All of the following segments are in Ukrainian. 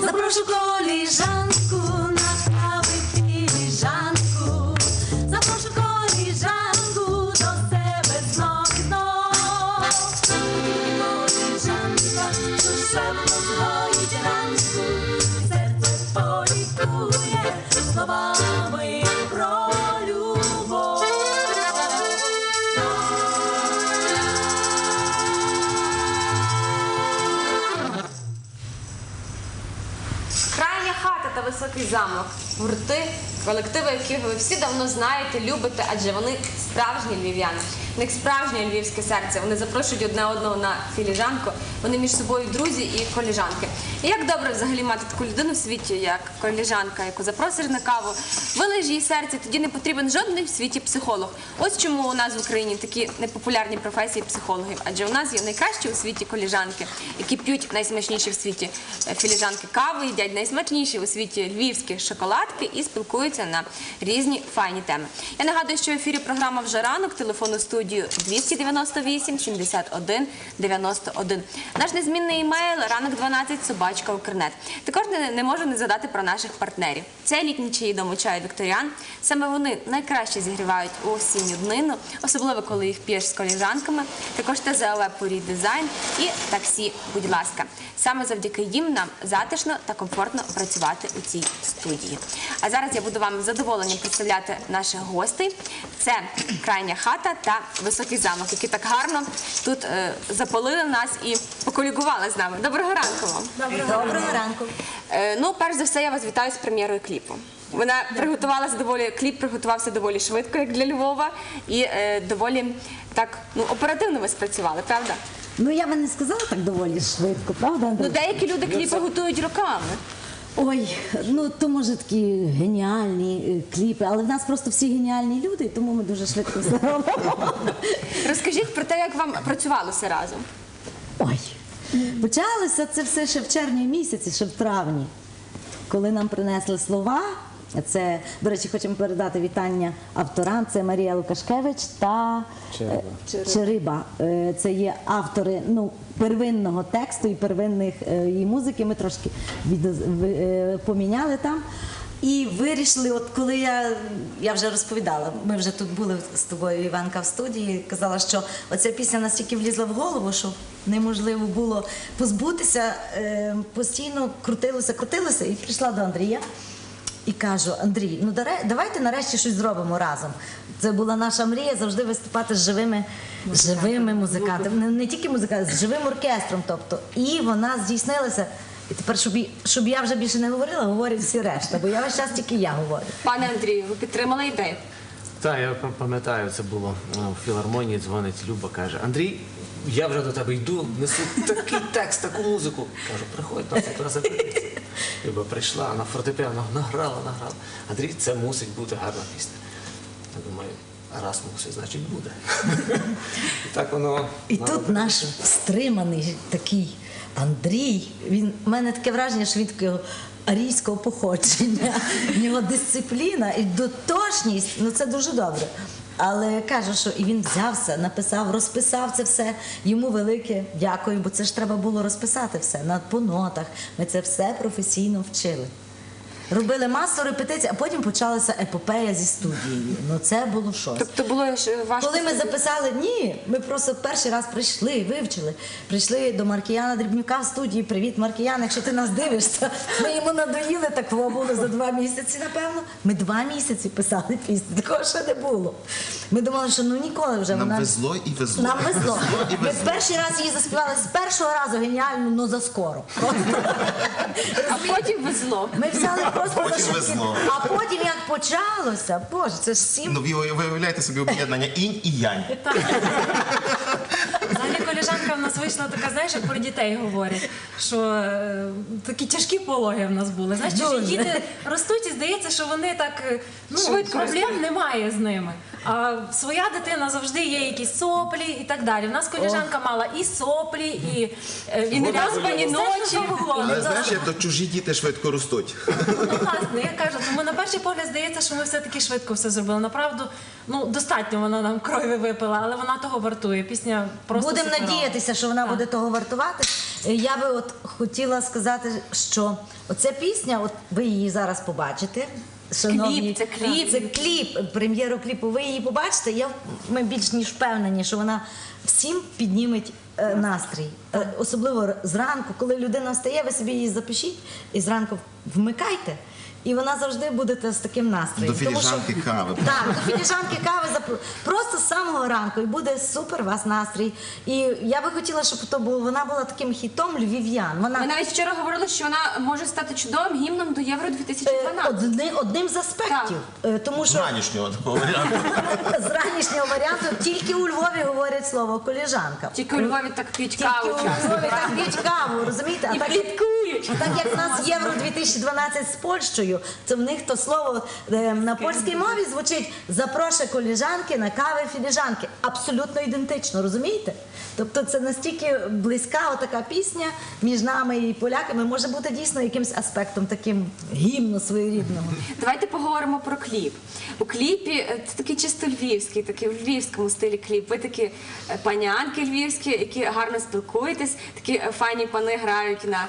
Запрошу коліжанку на та високий замок. Гурти, колективи, яких ви всі давно знаєте, любите, адже вони справжні львів'яни. В них справжнє львівське серце. Вони запрошують одне одного на філіжанку. Вони між собою друзі і коліжанки. І як добре взагалі мати таку людину в світі, як коліжанка, яку запросиш на каву, вилиш їй серце, тоді не потрібен жодний в світі психолог. Ось чому у нас в Україні такі непопулярні професії психологів, адже у нас є найкращі у світі коліжанки, які п'ють найсмачніші в світі е, філіжанки кави, їдять найсмачніші у світі львівські шоколадки і спілкуються на різні файні теми. Я нагадую, що в ефірі програма вже ранок, телефонну студію 298 71 91. Наш незмінний емейл ранок 12 собачка Укрнет. Також не, можу не згадати про наших партнерів. Це літні чаї дому чаю Вікторіан. Саме вони найкраще зігрівають у осінню днину, особливо коли їх п'єш з коліжанками. Також ТЗОВ Порій дизайн і таксі, будь ласка. Саме завдяки їм нам затишно та комфортно працювати у цій студії. А зараз я буду вам з задоволенням представляти наших гостей. Це крайня хата та високий замок, які так гарно тут е, запалили нас і поколігували з нами. Доброго ранку вам. Доброго ранку. Е, ну, перш за все, я вас вітаю з прем'єрою кліпу. Вона приготувалася доволі кліп приготувався доволі швидко, як для Львова, і е, доволі так ну оперативно ви спрацювали, правда? Ну я би не сказала так доволі швидко, правда, Андрій? Ну деякі люди кліпи готують роками. Ой, ну то може такі геніальні е, кліпи, але в нас просто всі геніальні люди, тому ми дуже швидко все робимо. Розкажіть про те, як вам працювалося разом. Ой, почалося це все ще в червні місяці, ще в травні, коли нам принесли слова. Це, до речі, хочемо передати вітання авторам. Це Марія Лукашкевич та е, Чериба. Е, Це є автори ну, первинного тексту і первинних е, її музики. Ми трошки е, поміняли там. І вирішили, от коли я, я вже розповідала, ми вже тут були з тобою, Іванка, в студії, казала, що оця пісня настільки влізла в голову, що неможливо було позбутися, е, постійно крутилося, крутилося, і прийшла до Андрія. І кажу, Андрій, ну даре- давайте нарешті щось зробимо разом. Це була наша мрія завжди виступати з живими, живими музикантами. Не, не тільки музикантами, з живим оркестром. Тобто. І вона здійснилася. І тепер, щоб, і- щоб я вже більше не говорила, говорять всі решта, бо я весь час тільки я говорю. Пане Андрію, ви підтримали ідею? Так, я пам- пам'ятаю, це було е, в філармонії, дзвонить Люба, каже, Андрій, я вже до тебе йду, несу такий текст, таку музику. Кажу, приходь на це запитися. Люба прийшла, на фортепіано награла, награла. Андрій, це мусить бути гарна пісня. Я думаю, раз мусить, значить буде. І так воно. І воно тут наш стриманий такий Андрій. Він в мене таке враження, що він такого арійського походження. В нього дисципліна і дотошність. Ну це дуже добре. Але кажу, що і він взявся, написав, розписав це все. Йому велике дякую, бо це ж треба було розписати все на по нотах. Ми це все професійно вчили. Робили масу репетицій, а потім почалася епопея зі студією. Ну це було щось. Тобто було ж важко. Коли ми записали, ні, ми просто перший раз прийшли, вивчили. Прийшли до Маркіяна Дрібнюка в студії. Привіт, Маркіян, якщо ти нас дивишся. Ми йому надоїли, так во було за два місяці, напевно. Ми два місяці писали пісню, такого ще не було. Ми думали, що ну ніколи вже Нам вона. везло і везло. Нам везло. і Ми перший раз її заспівали з першого разу геніально, ну за скоро. А потім везло. Ми взяли просто Потім везло. А потім як почалося, боже, це ж сім Ну, ви виявляєте собі об'єднання інь і янь. Взагалі коліжанка в нас вийшла така, знаєш, як про дітей говорять, що е, такі тяжкі пологи в нас були. Знаєш, Дуже. діти ростуть і здається, що вони так е, ну, Швидко проблем немає з ними. А своя дитина завжди є якісь соплі і так далі. В нас коліжанка мала і соплі, і, е, І невиспані ночі. Але знаєш, як то чужі діти швидко ростуть. Ну, власне, я кажу, тому на перший погляд здається, що ми все-таки швидко все зробили. Направду, ну достатньо вона нам крові випила, але вона того вартує. Пісня просто Будемо суперова. надіятися, що вона буде того вартувати. Е, Я би от хотіла сказати, що оця пісня, от ви її зараз побачите. Шановні, Кліп, це кліп. це кліп, прем'єру кліпу. Ви її побачите. Я ми більш ніж впевнені, що вона всім підніметь е, настрій. Е, особливо зранку, коли людина встає, ви собі її запишіть і зранку вмикайте. І вона завжди будете з таким настроєм. До Тому що- філіжанки кави. Так, до філіжанки кави просто з самого ранку і буде супер у вас настрій. І я би хотіла, щоб то було вона була таким хітом львів'ян. Вона Ми навіть вчора говорили, що вона може стати чудовим гімном до Євро е, 2012. одни, одним з аспектів, Е, тому що Ранішнього такого варіанту. з ранішнього варіанту тільки у Львові говорять слово коліжанка. Тільки у Львові так п'ють Тільки у Львові так п'ють каву, розумієте? І так пліткують. А так як в нас Євро 2012 з Польщею, то в них то слово е, на польській мові звучить запрошує коліжанки на кави філіжанки. Абсолютно ідентично, розумієте? Тобто це настільки близька отака пісня між нами і поляками може бути дійсно якимсь аспектом таким гімну своєрідного. Давайте поговоримо про кліп. У кліпі е, це такий чисто львівський, такий в львівському стилі кліп. Ви такі е, панянки львівські, які гарно спілкуєтесь, такі файні пани грають на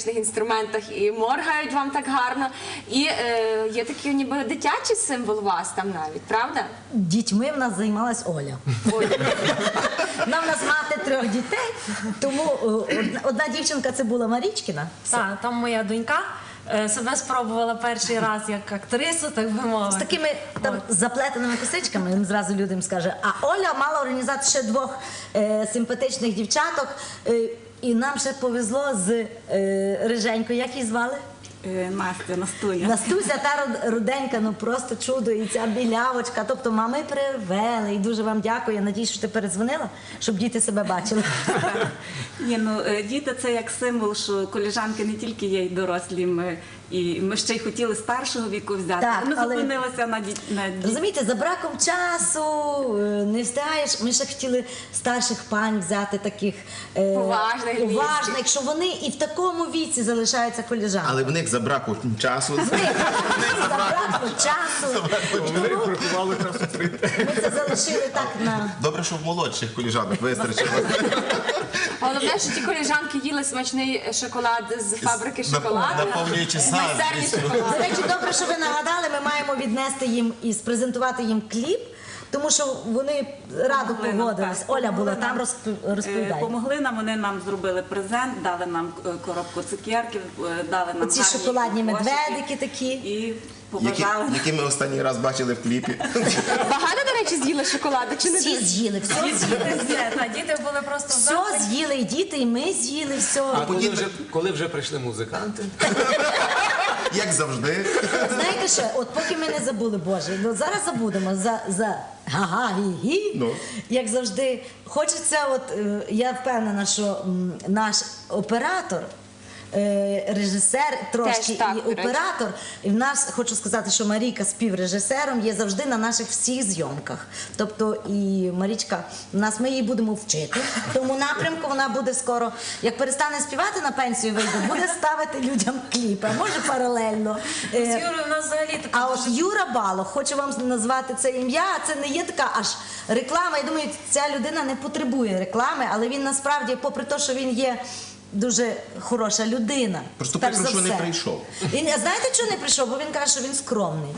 музичних інструментах і моргають вам так гарно. І е, є такий ніби дитячий символ у вас там навіть, правда? Дітьми в нас займалась Оля. Вона в нас мати трьох дітей, тому е, одна, одна дівчинка це була Марічкіна. Так, там моя донька е, себе спробувала перший раз як актрису, так би З мовити. такими там заплетеними косичками він зразу людям скаже. А Оля мала організувати ще двох е, симпатичних дівчаток. Е, і нам ще повезло з е, Риженькою, як її звали? Е, Настя, Настуня. Настуся та руденька, ну просто чудо, і ця білявочка. Тобто мами привели. І дуже вам дякую. Я надіюсь, що ти передзвонила, щоб діти себе бачили. Ні, ну е, діти це як символ, що коліжанки не тільки є й дорослі, ми, і ми ще й хотіли з першого віку взяти. Так, ми але- зупинилися на діт на Розумієте, за браком часу е, не встигаєш. Ми ще хотіли старших пань взяти таких е, Поважних, уважних, що вони і в такому віці залишаються коліжанками. Але в них за браку часу. За браком часу. Тому Бракувало часу прийти. ми це залишили так на. Добре, що в молодших коліжанок вистачило. Головне, що ті коліжанки їли смачний шоколад з фабрики шоколаду. наповнюючи Майстерні шоколаду. До речі, добре, що ви нагадали, ми маємо віднести їм і спрезентувати їм кліп, тому що вони радо Помогли нам, погодились. так, Оля помогли була там, нам. розп- Е, розповідай. Помогли нам, вони нам зробили презент, дали нам е, коробку цукерків, е, дали нам Оці гарні шоколадні кошики медведики такі. І Які, побажали. які ми останній раз бачили в кліпі. Багато, до речі, з'їли шоколаду чи не Всі дуже? з'їли, все з'їли. Діти, та, діти були просто в Все захваті. з'їли, і діти, і ми з'їли, все. А коли вже, коли вже прийшли музиканти, Як завжди. Знаєте що, от поки ми не забули, Боже, ну зараз забудемо за, за га-га, гі-гі. Ну. Як завжди, хочеться, от е, я впевнена, що м, наш оператор. Е, Режисер трошки Теж так, і до речі. оператор. І в нас хочу сказати, що Марійка співрежисером є завжди на наших всіх зйомках. Тобто і Марічка, в нас ми її будемо вчити. В тому напрямку вона буде скоро, як перестане співати на пенсію, вийде, буде ставити людям кліпи, а може паралельно. З Е, Юрою у нас взагалі така а от Юра Балох, хочу вам назвати це ім'я. Це не є така аж реклама. Я думаю, ця людина не потребує реклами, але він насправді, попри те, що він є. Дуже хороша людина. Просто перш прикро, за що не прийшов. Він а знаєте, чого не прийшов? Бо він каже, що він скромний.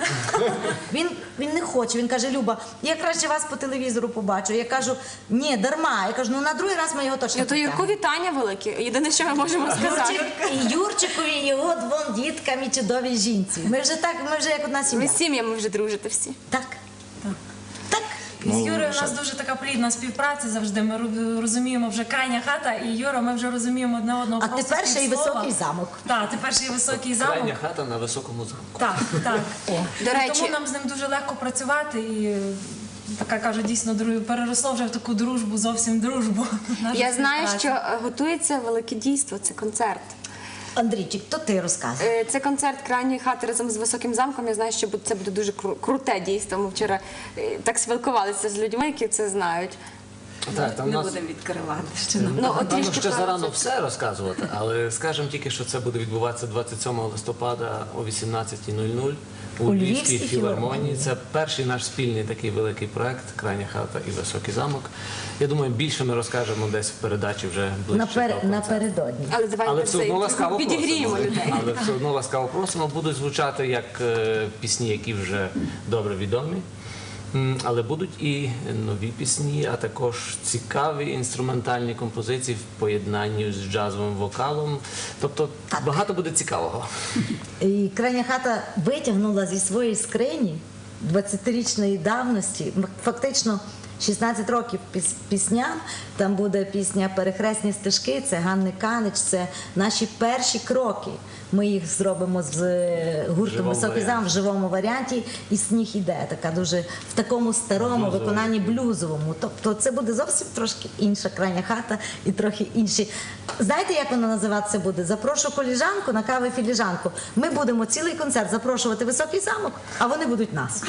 Він, він не хоче. Він каже: Люба, я краще вас по телевізору побачу. Я кажу, ні, дарма. Я кажу, ну на другий раз ми його точно Ну, то Юрку вітання велике. Єдине, що ми можемо сказати. Юрчик, і Юрчикові, і його двом діткам і чудовій жінці. Ми вже так, ми вже як одна сім'я. з сім'ями вже дружите всі. Так. Так. З Юрою у нас дуже така плідна співпраця завжди. Ми ру- розуміємо вже крайня хата, і Юра, ми вже розуміємо одне одного. А просто тепер ще й півслова. високий замок. Так, тепер ще й високий замок. крайня хата на високому замку. Так, так. До речі- тому нам з ним дуже легко працювати і. е, Така каже, дійсно дру- переросло вже в таку дружбу, зовсім дружбу. наша Я знаю, співпраця. що е, готується велике дійство, це концерт. Андрійчик, то ти розказуй. Е, Це концерт крайньої хати разом з високим замком. Я знаю, що бу- це буде дуже кру- круте дійство. Ми вчора е, так спілкувалися з людьми, які це знають. Так, там Не нас будемо відкривати ще нам. Ну, от Напевно, трішки ще про зарано це. все розказувати, але скажемо тільки, що це буде відбуватися 27 листопада о 18.00 у У Львівській Львівській філармонії. Це перший наш спільний такий великий проект Крайня хата і високий замок. Я думаю, більше ми розкажемо десь в передачі вже ближче. Напер... до концерту. напередодні. Але давайте Але все одно ласкаво підігріємо просимо. людей. Але все одно ласкаво просимо. Будуть звучати як е, пісні, які вже добре відомі. Але будуть і нові пісні, а також цікаві інструментальні композиції в поєднанні з джазовим вокалом. Тобто багато буде цікавого. І крайня хата витягнула зі своєї скрині 20-річної давності, фактично 16 років піс- пісням. Там буде пісня Перехресні стежки, це Ганни Канич, це наші перші кроки. Ми їх зробимо з е, гуртом Високий зам в живому варіанті, і сніг іде. Така дуже в такому старому Блюзовий. виконанні блюзовому. Тобто це буде зовсім трошки інша крайня хата і трохи інші. Знаєте, як воно називатися буде? Запрошу коліжанку на кави філіжанку. Ми будемо цілий концерт запрошувати високий замок, а вони будуть нас.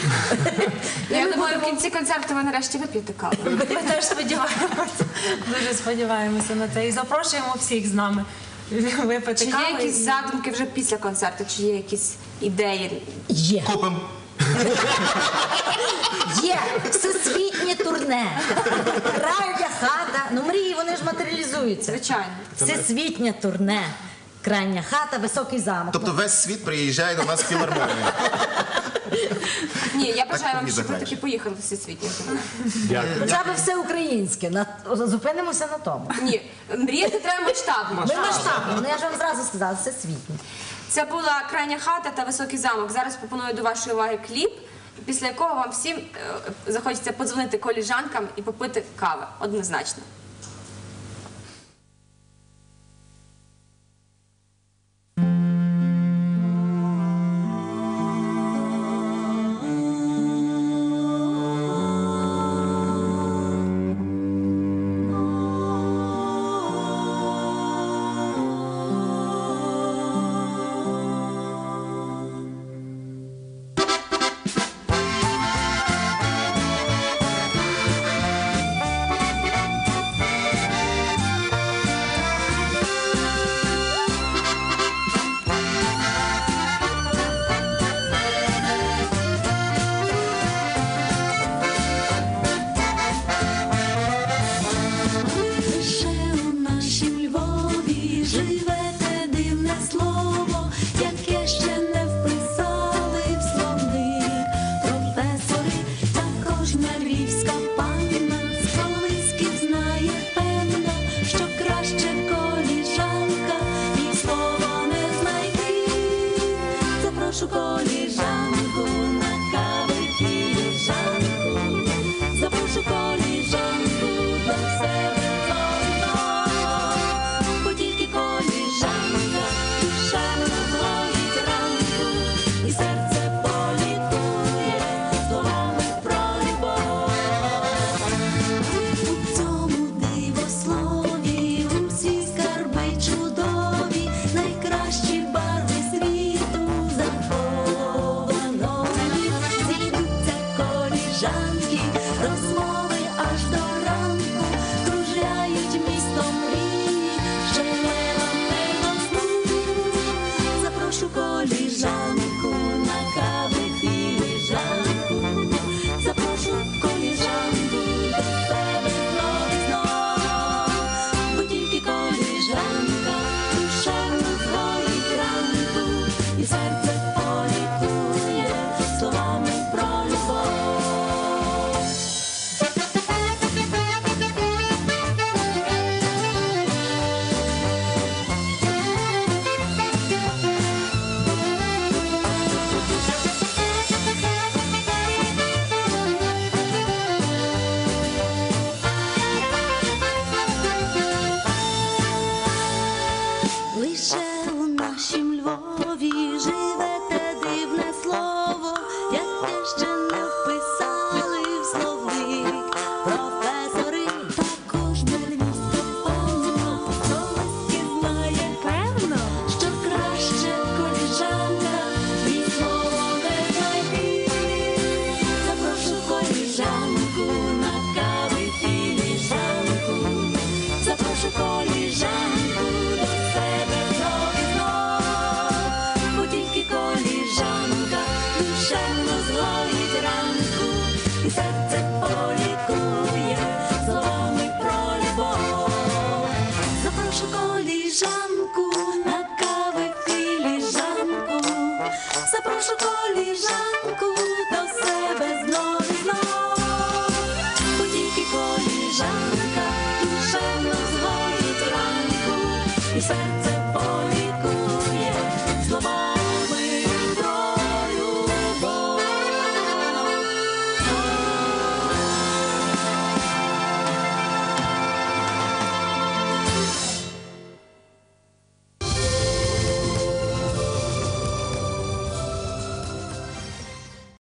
Я думаю, в кінці концерту ви нарешті вип'єте каву. Ми теж сподіваємося, дуже сподіваємося на це. І запрошуємо всіх з нами випити Чи є каву. якісь задумки вже після концерту, чи є якісь ідеї? Є, Купим. є всесвітнє турне. Крайня хата. Ну мрії, вони ж матеріалізуються. Звичайно. Всесвітнє турне. Крайня хата, високий замок. Тобто весь світ приїжджає до нас в філармонію. Ні, я бажаю вам, щоб ви таки поїхали в всесвітнє. Дякую. Хоча б все українське. На... Зупинимося на тому. Ні, мріяти треба масштабно. Ми масштабно, ну я ж вам зразу сказала, все всесвітнє. Це була крайня хата та високий замок. Зараз пропоную до вашої уваги кліп, після якого вам всім е, захочеться подзвонити коліжанкам і попити кави. Однозначно.